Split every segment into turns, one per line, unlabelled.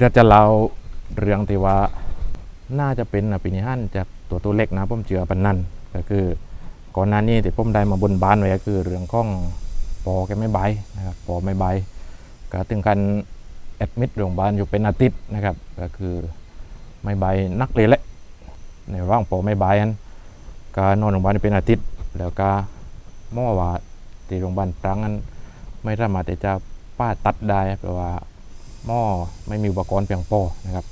เราจะเล่าเรื่องที่ว่าน่าจะเป็นอภินิหารจากตัวตัวเล็กนะผมเชื่อปันนันก็คือก่อนหน้านี้ที่ผมได้มาบนบ้านไว้ก็คือเรื่องของปอแกไม่ใบนะครับปอไม่ใบก็ถึงกันแอดมิดโรงพยาบาลอยู่เป็นอาทิตย์นะครับ ก็คือไม่ใบนักเลยแหละในร่างปอไม่ใบนั้นก็นอนโรงพยาบาลเป็นอาทิตย์ แล้วก็หมอว่าที่โรงพยาบาลตรังนั้นไม่สามารถที่จะป้าตัดได้เพราะว่า หม้อไม่มีอุปกรณ์เพียงพอนะครับ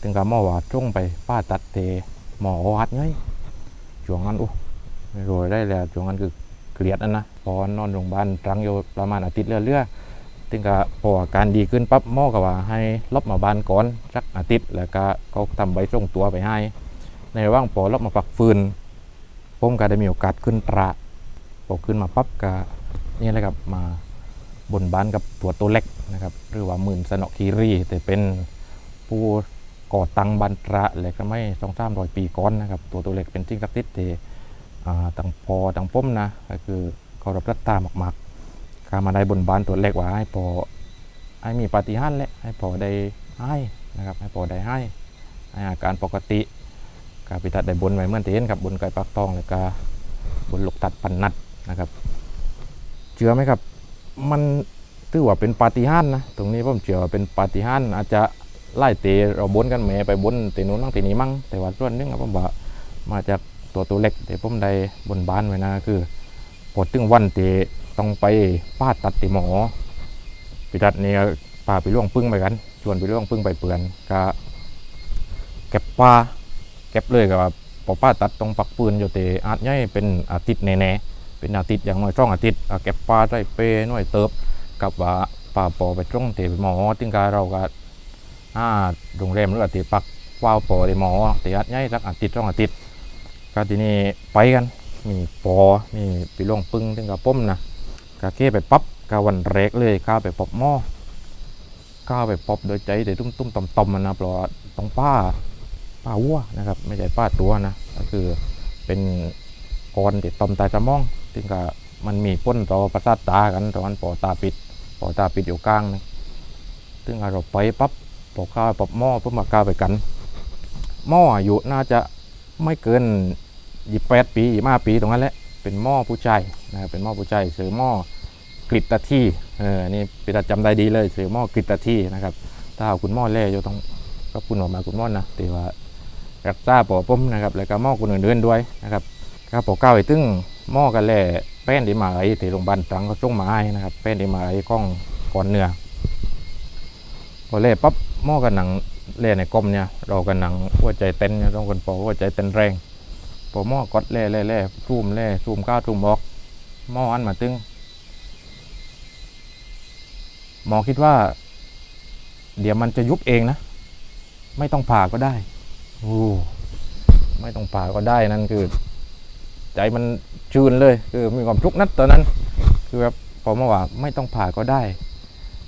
ถึงกับหม้อว่าจ้งไปป้าตัดเตหมอวัดไงช่วงนั้นโอ้ไม่รู้ได้แล้วช่วงนั้นคือเกลียดนั่นนะพอนอนโรงพยาบาลรังอยู่ประมาณอาทิตย์เรื่อยๆถึงกับพออาการดีขึ้นปั๊บหม้อก็ว่าให้ลบมาบ้านก่อนสักอาทิตย์แล้วก็เขาทำใบส่งตัวไปให้ ในระหว่างพอลบมาปักฟืนผมก็ได้มีโอกาสขึ้นตราพอขึ้นมาปั๊บก็นี่แหละครับมา บนบ้านกับตัวตัวเล็กนะครับหรือว่าหมื่นสนอคีรีแต่เป็นผู้ก่อตั้งบันตระและก็ไม่สองสามร้อยปีก่อนนะครับตัวตัวเล็กเป็นสิ่งศักดิ์สิทธิ์ที่อ่าตั้งพอตั้งป้มนะก็คือเคารพรัตตามากๆการมาได้บนบ้านตัวเล็กว่าให้พอให้มีปฏิหารและให้พอได้ให้นะครับให้พอได้ให้ให้อาการปกติกาพิทัดได้บนไว้เมื่อเห็นครับบนไก่ปักตองแล้วก็บนหลกตัดปันนัดนะครับเชื่อไหมครับ มันถือว่าเป็นปาฏิหาริย์นะตรงนี้ผมเชื่อว่าเป็นปาฏิหาริย์อาจจะไล่เตะเราบนกันแม่ไปบนเตะนู้นนั่งเตะนี้มั่งแต่ว่าส่วนนึงผมว่ามาจากตัวตัวเล็กแต่ผมได้บนบ้านไว้นะคือพอถึงวันเตะต้องไปป้าตัดติหมอพิทัดนี่ก็ป้าไปล่วงปึ้งไปกัน ชวนไปล่วงปึ้งไปเปือนก็เก็บปลาเก็บเลยกับพอป้าตัดตรงปักปืนอยู่เตะอาจย่อยเป็นอาทิตย์แน่ๆ เป็นอาทิตย์อย่างน้อยช่องอาทิตย์อะเก็บปลาได้เปหน่อยเติบกับว่าปลาปอไปตรงเตะหมอถึงกาเราก็อ่าโรงแรมหรือว่าเตะปักว้าวปอเตะหมอเตะอัดใหญ่สักอาทิตย์ช่องอาทิตย์ก็ทีนี้ไปกันมีปอมีปีล่วงปึ้งถึงกับป้มนะกาเก้ไปปั๊บกาวันแรกเลยข้าไปปอบหม้อข้าไปปอบโดยใจแต่ตุ้มตุ้มๆต่อมต่อมๆนะเพราะต้องป้าป้าวัวนะครับ ไม่ใช่ป้าตัวนะก็คือเป็นกรติดต่อมตายสมอง ซึ่งก็มันมีพ้นต่อประสาทตากันตอนปอตาปิดปอตาปิดอยู่กลางนึงซึ่งเราไปปั๊บปอข้าวปอบหม้อเพิ่มมาก้าไปกันหม้ออายุน่าจะไม่เกินยี่แปดปียี่ห้าปีตรงนั้นแหละเป็นหม้อผู้ชายนะครับเป็นหม้อผู้ชายซื้อหม้อกริตตาที่เออนี่ปิตาจำได้ดีเลยซื้อหม้อกริตตาที่นะครับ ถ้าเอาคุณหม้อแร่อยู่ต้องก็คุณออกมาคุณหม้อนะแต่ว่ารักษาปอป้มนะครับแล้วก็หม้อคนอื่นๆด้วยนะครับครับปอเก้าไอ้ตึ้ง หม้อกันแหล่แป้นดีมาไอ้ที่โรงพยาบาลตรังก็ส่งมาให้นะครับแป้นดีมาไอ้ก้องก่อนเนื้อพอแล่ปั๊บหม้อกันหนังแล่ในกลมเนี่ยเรากันหนังหัวใจเต้นเนี่ยต้องคนปอหัวใจเต้นแรงพอหม้อกดแล่แล่แล่ทุ่มแล่ทุ่มก้าวทุ่มออกหม้ออันมาตึงหมอคิดว่า เดี๋ยวมันจะยุบเองนะ ไม่ต้องผ่าก็ได้โอ้ไม่ต้องผ่าก็ได้นั่นคือ ใจมันชื่นเลย คือมีความทุกข์นัดตอนนั้น คือแบบผมว่าไม่ต้องผ่าก็ได้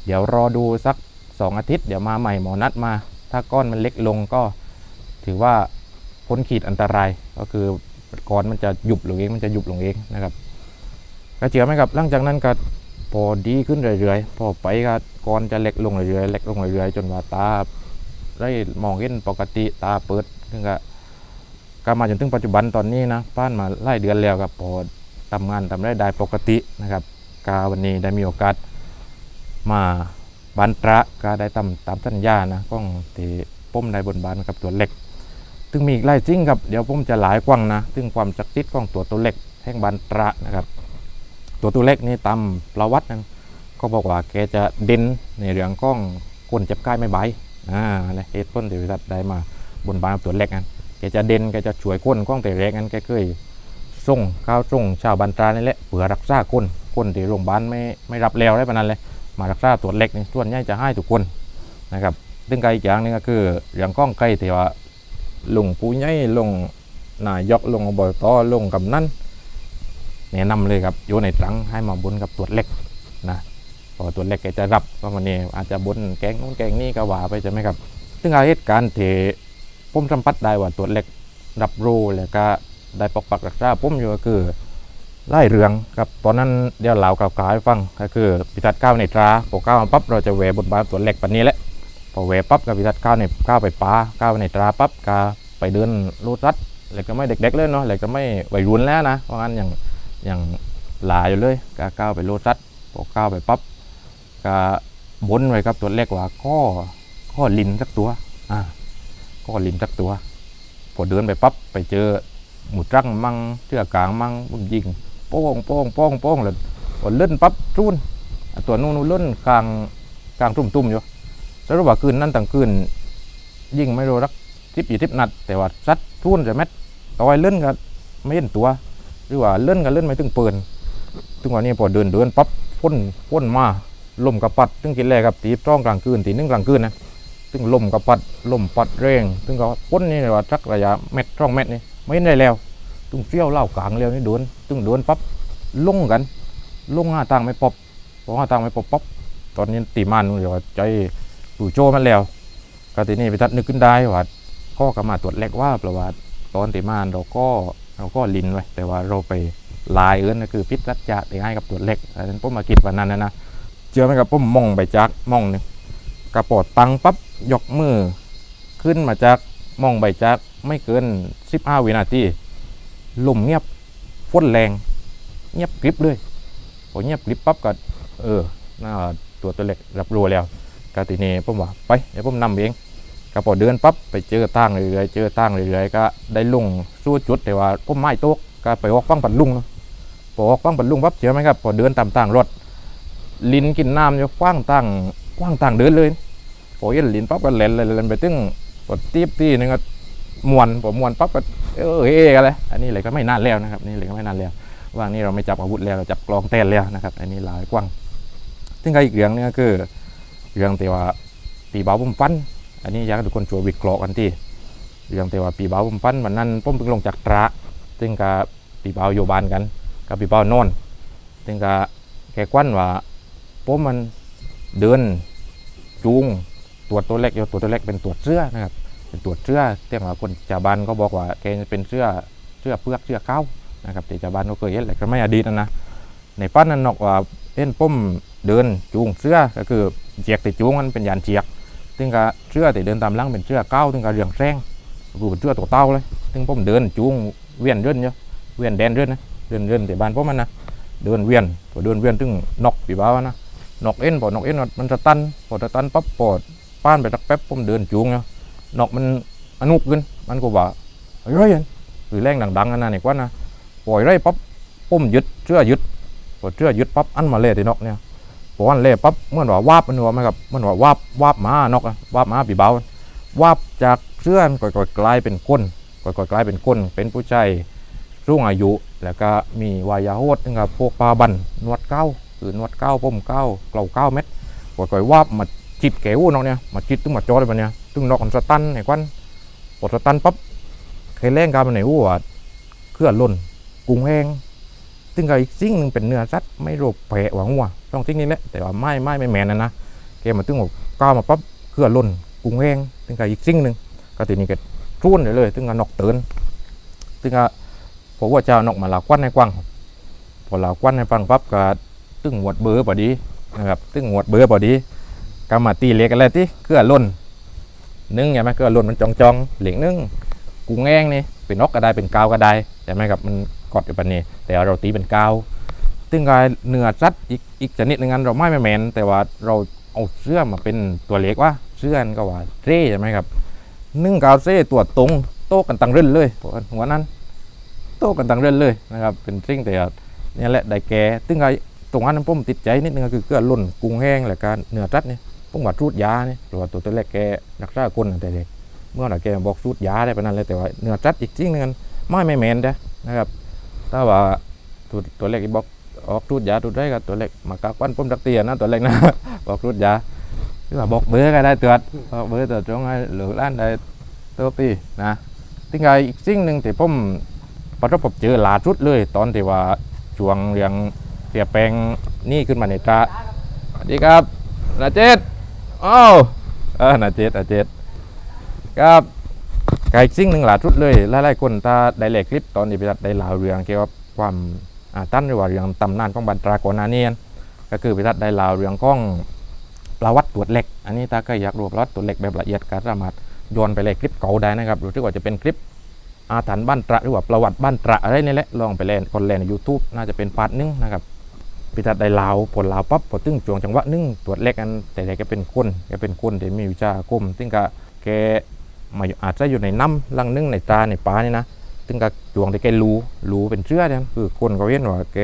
เดี๋ยวรอดูสักสองอาทิตย์ เดี๋ยวมาใหม่หมอนัดมา ถ้าก้อนมันเล็กลงก็ถือว่าพ้นขีดอันตรายก็คือก้อนมันจะหยุบลงเองมันจะหยุบลงเองนะครับก็เชื่อไหมครับหลังจากนั้นก็พอดีขึ้นเรื่อยๆพอไปก็ก้อนจะเล็กลงเรื่อยๆเล็กลงเรื่อยๆจนว่าตาได้มองเห็นปกติตาเปิดถึงก็ ก็มาจนถึงปัจจุบันตอนนี้นะป้านมาไล่เดือนแล้วครับพอทำงานทำได้ได้ปกตินะครับกาวันนี้ได้มีโอกาสมาบานตระก็ได้ตามตามสัญญานะก้องที่ป้มได้บนบานกับตัวเล็กซึ่งมีอีกไล่จริงครับเดี๋ยวผมจะหลายกว้างนะซึ่งความศักดิ์สิทธิ์ของตัวตัวเล็กแห่งบานตระนะครับ ตัวตัวเล็กนี่ตามประวัตินั้นก็บอกว่าแกจะเด่นในเรื่องก้องคนเจ็บกายไม่ใบอ่าอะเหตุผลที่วิสัทได้มาบนบานกับตัวเล็กนั้น แกจะเด่นแกจะช่วยคนก้องแต่แรกนั้นแกเคยส่งข้าวส่งชาวบันตรานี่แหละเผื่อรักษาคนคนที่โรงพยาบาลไม่ไม่รับแล้วได้ปนั้นเลยมารักษาตัวเล็กนี่ส่วนใหญ่จะให้ทุกคนนะครับซึ่งไกลอีกอย่างนึงก็คือเรื่องก้องไกลที่ว่าลงผู้ใหญ่ลงนายกลงอบตลงกำนันแนะนำเลยครับอยู่ในตรังให้มาบนกับตัวเล็กนะพอตัวเล็กแกจะรับก็วันนี้อาจจะบนแกงนู้นแกงนี้ก็ว่าไปใช่ไหมครับ ซึ่งอาเหตุการณ์ที่ ผมสัมผัสได้ว่าตัวเล็กรับรู้แล้วก็ได้ปกปักรักษาผมอยู่ก็คือไล่เรืองครับตอนนั้นเดี๋ยวเล่าข่าวๆให้ฟังก็คือพิทัดก้าวในตราพอก้าวปั๊บเราจะแหวบนบานตัวเล็กปันนี้แหละพออแหวปั๊บกับพิทัศน์ก้าวในก้าวไปป้าก้าวในตราปั๊บกาไปเดินรูดรัดแล้วก็ไม่เด็กๆเลยเนาะแล้วก็ไม่วัยรุ่นแล้วนะเพราะงั้นอย่างอย่างหลาอยู่เลยกาก้าวไปรูดรัดพอก้าวไปปั๊บกาบนไว้ครับตัวเล็กว่าข้อข้อลินสักตัวอ่า ข้อลินสักตัว พอเดินไปปั๊บไปเจอหมูตรังมั่งเชือกกลางมั่งบุญยิงโป้งโป้งโป้งโป้งเลยพอเล่นปั๊บจุนอะตัวนู้นนู้นเล่นกลางกลางตุ่มๆอยู่แล้วระหว่างคืนนั้นต่างคืนยิงไม่รู้รักทิพย์อยู่ทิพนัด แต่ว่าซัดจุนจะแม็ดต่อยเล่นก็ไม่เห็นตัว หรือว่าเล่นก็เล่นไม่ถึงปืนถึงวันนี้พอเดินเดินปั๊บพ่นพ่นมาลมกระปัดตึงกินแรกครับตีจ้องกลางคืนตีนึ่งกลางคืนนะ ซึ่งลมกับปัดลมปัดแรงซึ่งก็พ้นนี่เลยว่าสักระยะเม็ดสองเม็ดนี่ไม่ได้แล้วตึงเฟี้ยวเล่ากลางเร็วนี่โดนตึงโดนปั๊บลงกันลงห้าทางไม่ปบพอห้าทางไม่ปบปั๊บตอนนี้ตีมันเดี๋ยวาใจปู่โจมันแล้วก็ทีนี้ไปทัดนึกขึ้นได้ว่าข้อกมาตรวจแรกว่าประวัติตอนตีมันเราก็เราก็ลินไว้แต่ว่าเราไปลายเอิ้นก็คือพิษรัชจะตีให้กับตรวจเล็กแต่นั้นผมมาคิดวันนั้นนะนะเจอไหมครับผมมองไปจักมองหนึง กระปอดตังปั๊บยกมือ ขึ้นมาจากมองใบจากไม่เกิน 15 วินาทีลมเงียบฝนแรง เงียบกริบเลยพอเงียบกริบปั๊บก็เออน่าตัวตัวเล็กรับรู้แล้วกาติเน่ผมว่าไปเดี๋ยวผมนำเองกระปอเดินปั๊บไปเจอตั้งเรื่อยๆเจอตั้งเรื่อยๆก็ได้ลงสู้จุดแต่ว่าผมไม่โต๊ะก็ไปออกฟังปัดลุงเนาะพอออกฟังปัดลุงปั๊บเชื่อไหมครับพอเดินตามตั้งรถลินกินน้ำอยู่กว้างตั้ง กว้างตั้งเดินเลยพอเห็นลินปั๊บก็เล่นเล่นไปตึ้งกดตีบตีหนึงก็มวนพอมวนปั๊บก็เออเอกันเลยอันนี้เลยก็ไม่นานแล้วนะครับนี่เลยก็ไม่นานแล้วว่างนี้เราไม่จับอาวุธแล้วเราจับกลองเต้นแล้วนะครับ อันนี้หลายกว้างซึ่งก็อีกเรื่องนึงก็คือเรื่องที่ว่าปีเบาผมฟัน อันนี้อยากให้ทุกคนช่วยวิเคราะห์กันที่เรื่องที่ว่าปีเบาผมฟันวันนั้นผมเพิ่งลงจากตระซึ่งก็ปีเบาอยู่บ้านกันกับปีเบานอนซึ่งก็แกกวันว่าผมมันเดิน จูงตรวจตัวเล็กอยู่ตัวตัวเล็กเป็นตรวจเสื้อนะครับ เป็นตรวจเสื้อเที่ยงว่าคนชาวบ้านก็บอกว่าแกเป็นเสื้อเสื้อเพือกเสื้อเก้านะครับแต่ชาวบ้านก็เคยเห็นแหละก็ไม่อดีตนะนะในปั้นนั้นนอกว่าเห็นป้มเดินจูงเสื้อก็คือเจียกติดจูงมันเป็นยานเจียกซึ่งก็เสื้อที่เดินตามหลังเป็นเสื้อเก้าซึ่งก็เรียงแซงก็คือเป็นเสื้อตัวเต้าเลยซึ่งป้มเดินจูงเวียนเรื่นเยอะเวียนแดนเรื่นนะเรื่นเรื่นแต่บ้านป้มมันนะเดินเวียนพอเดินเวียนซึ่งนอกปีบ้าวนะ นอกเอ็นพอดนอกเอ็นมันจะตันพอดจะตันปั๊บปอดป้านไปสักแป๊บผมเดินจูงเนาะนอกมันอนุกขึ้นมันก็ว่าเฮ้ยหรือแรงดังๆอันนั้นนี่กว่านะปล่อยไรปั๊บผมยึดเชื่อยึดพอดเชื่อยึดปั๊บอันมาเล่ที่นอกเนี่ยพออันเล่ปั๊บเมื่อว่าวาบมันว่าไหมครับเมื่อนว่าวาบวาบหมานอกอะวาบหมาปีเบาวาบจากเชื่อก่อยๆกลายเป็นก้นก่อยๆกลายเป็นก้นเป็นผู้ชายสูงอายุ แล้วก็มีวายาโหดนึงกับพวกปลาบันนวดเก้า หรือนวดเก้าผมเก้าเกลาเก้าเม็ดก่อยๆวามาจิตแกวูนอกเนี่ยมาจิตตึงมาจอดมันเนี่ยตึงนอกมันสตันไอ้ควันปดสตันปั๊บเคยแรงการมันไหนวูว่าเคลื่อนล่นกุ้งแห้งตึงกับอีกสิ่งหนึงเป็นเนื้อสัตว์ไม่โรคแผลหวังว่าต้องสิ่งนี้แหละแต่ว่าไม่ไม่ไม่แมนนะนะแกมาตึงบอกก้าวมาปั๊บเคลื่อนล่นกุ้งแห้งตึงกับอีกสิ่งหนึ่งก็ทีนี้ก็ทุ่นเลยเลยตึงกับนอกเตือนตึงกับพอว่าเจ้านอกมาลาควันให้กว้างพอลาควันให้ฟังปั๊บก็ ตึงหวดเบอร์พอดีนะครับตึงหวดเบอร์พอดีกามาตีเล็กอะไรที่เกลือล่นนึ่งใช่ไหมเกลือล่นมันจองจองเหลียงนึ่งกุ้งแองนี่เป็นนกก็ได้เป็นกาวก็ได้ใช่ไหมครับมันกอดอยู่ปานนี้ แต่เราตีเป็นกาวตึงกายเนื้อสัตว์อีกอีกชนิดหนึ่งอันเราไม่ไม่แมนแต่ว่าเราเอาเสื้อมาเป็นตัวเล็กว่าเสื้อนก็ว่าเร่ใช่ไหมครับนึ่งกาวเซ่ตัวตรงโต้กันตังเรื่นเลยหัวนั้นโต้กันตังเรื่นเลยนะครับเป็นสิ่งแต่เนี่ยแหละได้แก่ตึงกาย ตรงนั้นผมติดใจนิดนึงก็คือเกลือล่นกุ้งแห้งและการเนื้อสัตว์นี่ผมว่าสูดยาเนี่ยเพราะว่าตัวตัวแรกแกรักษาคนแต่เด็กเมื่อไหร่แกบอกสูดยาได้ปนั้นเลยแต่ว่าเนื้อจัดอีกจริงนึงไม่ไม่แมนเด้นะครับ ถ้าว่าตัวตัวเล็กบอกออกสูดยาตัวได้ก็ตัวเล็กมากากวันผมรักเตียนะตัวเล็กนะบอกสูดยาหรือว่าบอกเบอร์ก็ได้ตรวจบอกเบอร์ตรวจตรงไอ้หรือร้านใดตัวตีนะที่ไงอีกสิ่งหนึ่งที่ผมประสบพบเจอหลาสุดเลย ตอนที่ว่าช่วงเรื่อง เสียแปลงนี่ขึ้นมาในตราสวัสดีครับนาเจษอ้าวเออนาเจ็ดนาเจ็ดครับไก่ซิ่งหนึ่งหลาชุดเลยหลายๆคนถ้าได้แหลกคลิปตอนนี้ไปตัดได้ลาวเรื่องเกี่ยวกับความอ่าตั้นหรือว่าเรื่องตำนานของบันตรากรนาเนียนก็คือไปตัดได้ลาวเรื่องของประวัติตรวจเหล็ก อันนี้ถ้าใครอยากรู้ประวัติตรวจเหล็กแบบละเอียดก็สามารถย้อนไปเลยคลิปเก่าได้นะครับหรือที่ว่าจะเป็นคลิปอาถรรพ์บ้านตระหรือว่าประวัติบ้านตระอะไรนี่แหละลองไปเล่นคนเล่นใน YouTube น่าจะเป็นพาร์ทหนึงนะครับ พิทัดได้ลาวผลลาวปั๊บพอตึงจวงจังหวะนึงตรวจเล็กอันแต่แกเป็นคนแกเป็นคนที่มีวิชาอาคมซึ่งก็แกมาอยู่อาจจะอยู่ในน้ำลังนึงในตาในป่านี่นะซึ่งก็จวงที่แกรู้รู้เป็นเชื่อเนี่ยคือคนเขาเห็นว่าแก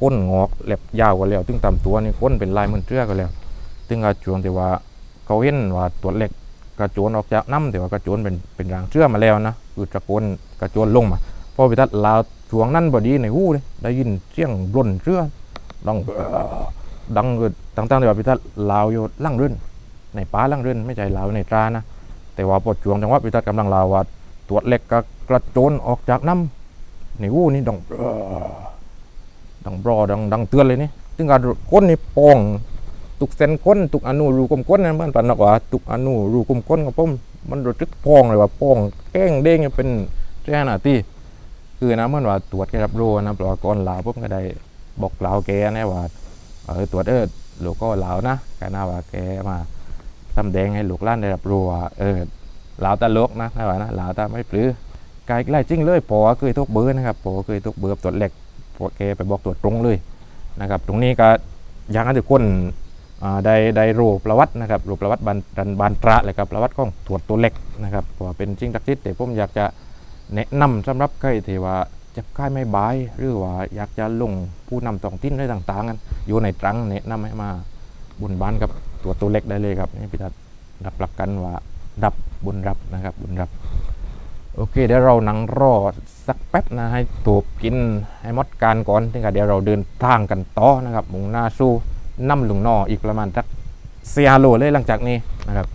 ก้นงอกเล็บยาวกว่าแล้วตึงตามตัวนี่ก้นเป็นลายเหมือนเชื่อก็แล้วซึ่งก็จวงที่ว่าเขาเห็นว่าตัวจเล็กกระโจนออกจากน้ำแต่ว่ากระโจนเป็นเป็นรางเชื่อมาแล้วนะคือตะโกนกระโจนลงมาพอไปทัดลาวช่วงนั้นพอดีในหูเลยได้ยินเสียงร่นเชื่อ ดังดังเกิดตั้งๆที่ว่าพิทัดลาวอยู่ล่างเรื่นในป่าล่างเรื่นไม่ใช่ลาวในตรานะ แต่ว่าพอจวงจังหวะพิทัดกำลังลาวว่าตัวเล็กก็กระโจนออกจากน้ำในหูนี่ดังดังบรอดังดังเตือนเลยนี่ซึ่งการก้นนี่ป่งตุกเส้นก้นตุกอนุรูกลมก้นนั่นมันปันนักว่าตุกอนุรูกลมก้นกับผมมันรู้สึกป่งเลยว่าป่งแก้งเด้งเป็นแค่นาที่คือนะเมื่อว่าตรวจแกรับรู้นะปลากรลาวผมก็ได้ บอกลาวแกนะว่าเออตรวจเออลูกก็ลาวนะแกน่าว่าแกมาทำแดงให้ลูกล้านได้รับรู้ว่าเออลาวตาลกนะนะว่านะลาวตาไม่ปลื้อกายไล่จริงเลยปอเคยทุกเบอร์นะครับปอเคยทุกเบอร์ตรวจเหล็กพวกแกไปบอกตรวจตรงเลยนะครับ ตรงนี้ก็ยากให้ทุกคนได้ได้รู้ประวัตินะครับรู้ประวัติบานบานบานตระเลยครับประวัติของตรวจตัวเล็กนะครับพราะว่าเป็นจริงตักทิศแต่ผมอยากจะแนะนำสำหรับใครที่ว่า เจ็บไข้ไม่บาย หรือว่าอยากจะลงผู้นำท้องถิ่นอะไรต่างๆกันอยู่ในตรังแนะนำให้มาบุญบ้านกับตัวตัวเล็กได้เลยครับนี่พิทัศน์รับประกันว่ารับบุญรับนะครับบุญรับโอเคเดี๋ยวเรานั่งรอสักแป๊บนะให้ตัวกินให้หมดการก่อนถึงกับเดี๋ยวเราเดินทางกันต่อนะครับมุ่งหน้าสู่น้ำหลุงนออีกประมาณสักเสียโลเลยหลังจากนี้นะครับ